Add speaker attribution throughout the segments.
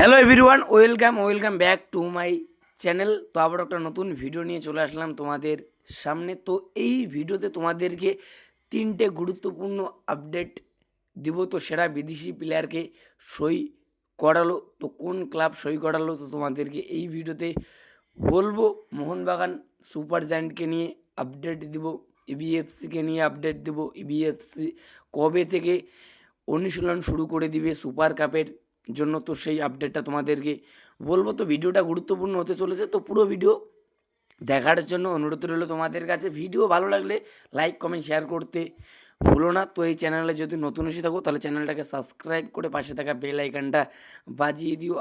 Speaker 1: Hello everyone welcome welcome back to my channel তো আবার একটা নতুন ভিডিও নিয়ে চলে আসলাম তোমাদের সামনে। তো এই ভিডিওতে তোমাদেরকে তিনটে গুরুত্বপূর্ণ আপডেট দিব। তো সেরা বিদেশি প্লেয়ারকে সই করালো। তো কোন ক্লাব সই করালো তো তোমাদেরকে এই ভিডিওতে বলব। মোহনবাগান সুপার জায়েন্টকে নিয়ে আপডেট দিব ইবিএফসিকে নিয়ে আপডেট দেবো। ইবিএফসি কবে থেকে অনুশীলন শুরু করে দিবে? সুপার কাপের জন্য তো সেই আপডেটটা তোমাদেরকে বলব। তো ভিডিওটা গুরুত্বপূর্ণ হতে চলেছে। তো পুরো ভিডিও দেখার জন্য অনুরোধ রইল তোমাদের কাছে। ভিডিও ভালো লাগলে লাইক কমেন্ট শেয়ার করতে ভুলো না। তো এই চ্যানেলে যদি নতুন এসে থাকো, তাহলে চ্যানেলটাকে সাবস্ক্রাইব করে পাশে থাকা বেল আইকনটা বাজিয়ে দিও।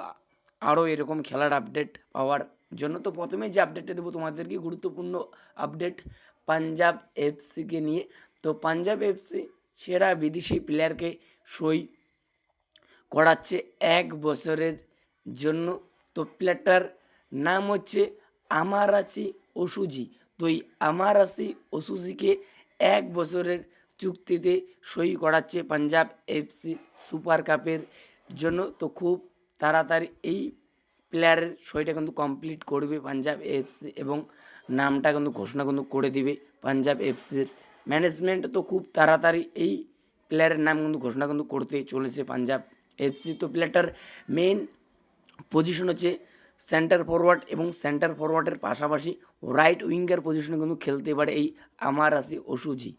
Speaker 1: আরও এরকম খেলার আপডেট পাওয়ার জন্য। তো প্রথমে যে আপডেটটা দেবো তোমাদেরকে, গুরুত্বপূর্ণ আপডেট পাঞ্জাব এফসিকে নিয়ে। তো পাঞ্জাব এফসি সেরা বিদেশি প্লেয়ারকে সই করাচ্ছে এক বছরের জন্য। তো প্লেয়ারটার নাম হচ্ছে আমার আছি ওসুজি তো এই আমারাচি ওসুজিকে এক বছরের চুক্তিতে সই করাচ্ছে পাঞ্জাব এফসি সুপার কাপের জন্য। তো খুব তাড়াতাড়ি এই প্লেয়ারের সইটা কিন্তু কমপ্লিট করবে পাঞ্জাব এফসি এবং নামটা কিন্তু ঘোষণা কিন্তু করে দিবে পাঞ্জাব এফসির ম্যানেজমেন্ট তো খুব তাড়াতাড়ি এই প্লেয়ারের নাম কিন্তু ঘোষণা কিন্তু করতে চলেছে পাঞ্জাব এফসি তো প্লেয়ারটার মেইন পজিশন হচ্ছে সেন্টার ফরওয়ার্ড এবং সেন্টার ফরওয়ার্ডের পাশাপাশি রাইট উইঙ্গার পজিশনে কিন্তু খেলতে পারে এই আমার আসি ওসুজি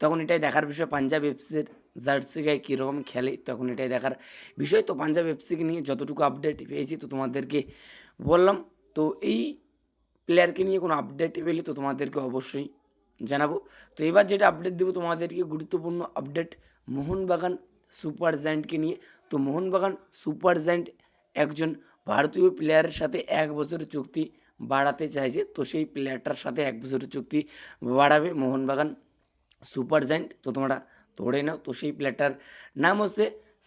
Speaker 1: তখন এটাই দেখার বিষয়, পাঞ্জাব এফসির জার্সি গায়ে কীরকম খেলে, তখন এটাই দেখার বিষয়। তো পাঞ্জাব এফসিকে নিয়ে যতটুকু আপডেট পেয়েছি তো তোমাদেরকে বললাম। তো এই প্লেয়ারকে নিয়ে কোনো আপডেট পেলে তো তোমাদেরকে অবশ্যই জানাব। তো এবার যেটা আপডেট দেবো তোমাদেরকে, গুরুত্বপূর্ণ আপডেট মোহনবাগান সুপার জায়েন্টকে নিয়ে। তো মোহনবাগান সুপার জায়েন্ট একজন ভারতীয় প্লেয়ারের সাথে এক বছর চুক্তি বাড়াতে চাইছে। তো সেই প্লেয়ারটার সাথে এক বছরের চুক্তি বাড়াবে মোহনবাগান সুপার জায়েন্ট। তো তোমরা ধরে নাও, তো সেই প্লেয়ারটার নাম হচ্ছে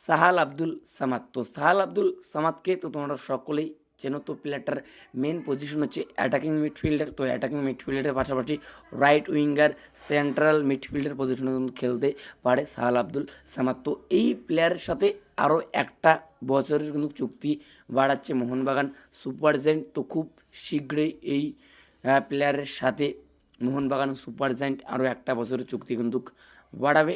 Speaker 1: সাহাল আব্দুল সামাদ। তো সাহাল আব্দুল সামাদকে তো তোমরা সকলেই চেনো তো প্লেয়ারটার মেন পজিশন হচ্ছে অ্যাটাকিং মিডফিল্ডার তো অ্যাটাকিং মিডফিল্ডারের পাশাপাশি রাইট উইঙ্গার সেন্ট্রাল মিডফিল্ডার পজিশনে কিন্তু খেলতে পারে সাহাল আব্দুল সামাদ। তো এই প্লেয়ারের সাথে আরও একটা বছরের কিন্তু চুক্তি বাড়াচ্ছে মোহনবাগান সুপার জায়েন্ট। তো খুব শীঘ্রই এই প্লেয়ারের সাথে মোহনবাগান সুপার জায়েন্ট আরও একটা বছরের চুক্তি কিন্তু বাড়াবে।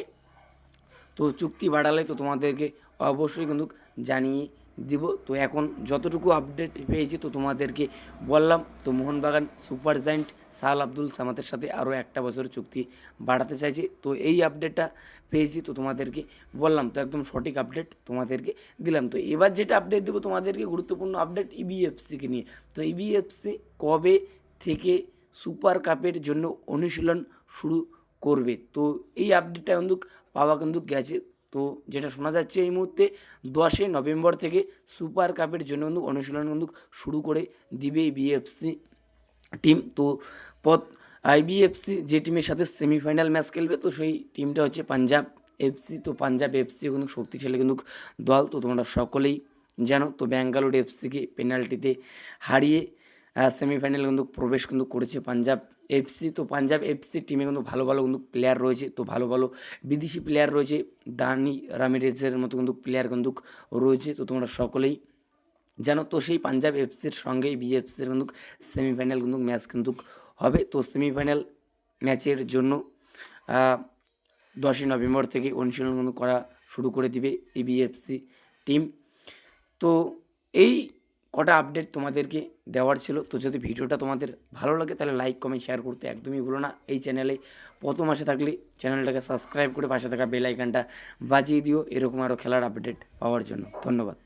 Speaker 1: তো চুক্তি বাড়ালে তো তোমাদেরকে অবশ্যই কিন্তু জানিয়ে দিব। তো এখন যতটুকু আপডেট পেয়েছি তো তোমাদেরকে বললাম, তো মোহনবাগান সুপার জায়েন্ট সাল আব্দুল সামাদের সাথে আরও একটা বছরের চুক্তি বাড়াতে চাইছি। তো এই আপডেটটা পেয়েছি তো তোমাদেরকে বললাম, তো একদম সঠিক আপডেট তোমাদেরকে দিলাম। তো এবার যেটা আপডেট দেবো তোমাদেরকে গুরুত্বপূর্ণ আপডেট ইবিএফসিকে নিয়ে। তো ইবিএফসি কবে থেকে সুপার কাপের জন্য অনুশীলন শুরু করবে? তো এই আপডেটটা কিন্তু পাওয়া কিন্তু গেছে। তো যেটা শোনা যাচ্ছে এই মুহূর্তে দশই নভেম্বর থেকে সুপার কাপের জন্য কিন্তু অনুশীলন কিন্তু শুরু করে দিবে বিএফসি টিম তো পথ আইবিএফসি যে টিমের সাথে সেমিফাইনাল ম্যাচ খেলবে, তো সেই টিমটা হচ্ছে পাঞ্জাব এফসি তো পাঞ্জাব এফসি কিন্তু শক্তিশালী কিন্তু দল। তো তোমরা সকলেই জানো, তো ব্যাঙ্গালোর এফসিকে পেনাল্টিতে হারিয়ে সেমিফাইনাল কিন্তু প্রবেশ কিন্তু করেছে পাঞ্জাব এফসি। তো পাঞ্জাব এফসি টিমে কিন্তু ভালো ভালো কিন্তু প্লেয়ার রয়েছে। তো ভালো ভালো বিদেশি প্লেয়ার রয়েছে। দানি রামিরেজের মতো কিন্তু প্লেয়ার কিন্তু রয়েছে। তো তোমরা সকলেই জানো। তো সেই পাঞ্জাব এফসির সঙ্গেই বিএফসির কিন্তু সেমিফাইনাল কিন্তু ম্যাচ কিন্তু হবে। তো সেমিফাইনাল ম্যাচের জন্য দশই নভেম্বর থেকে অনুশীলন কিন্তু করা শুরু করে দিবে এই বিএফসি টিম তো এই কটা আপডেট তোমাদেরকে দেওয়ার ছিল? তো যদি ভিডিওটা তোমাদের ভালো লাগে, তাহলে লাইক কমেন্ট শেয়ার করতে একদমই ভুলো না। এই চ্যানেলে প্রথম আসে থাকলে চ্যানেলটাকে সাবস্ক্রাইব করে পাশে থাকা বেল আইকনটা বাজিয়ে দিও। এরকম আরও খেলার আপডেট পাওয়ার জন্য। ধন্যবাদ।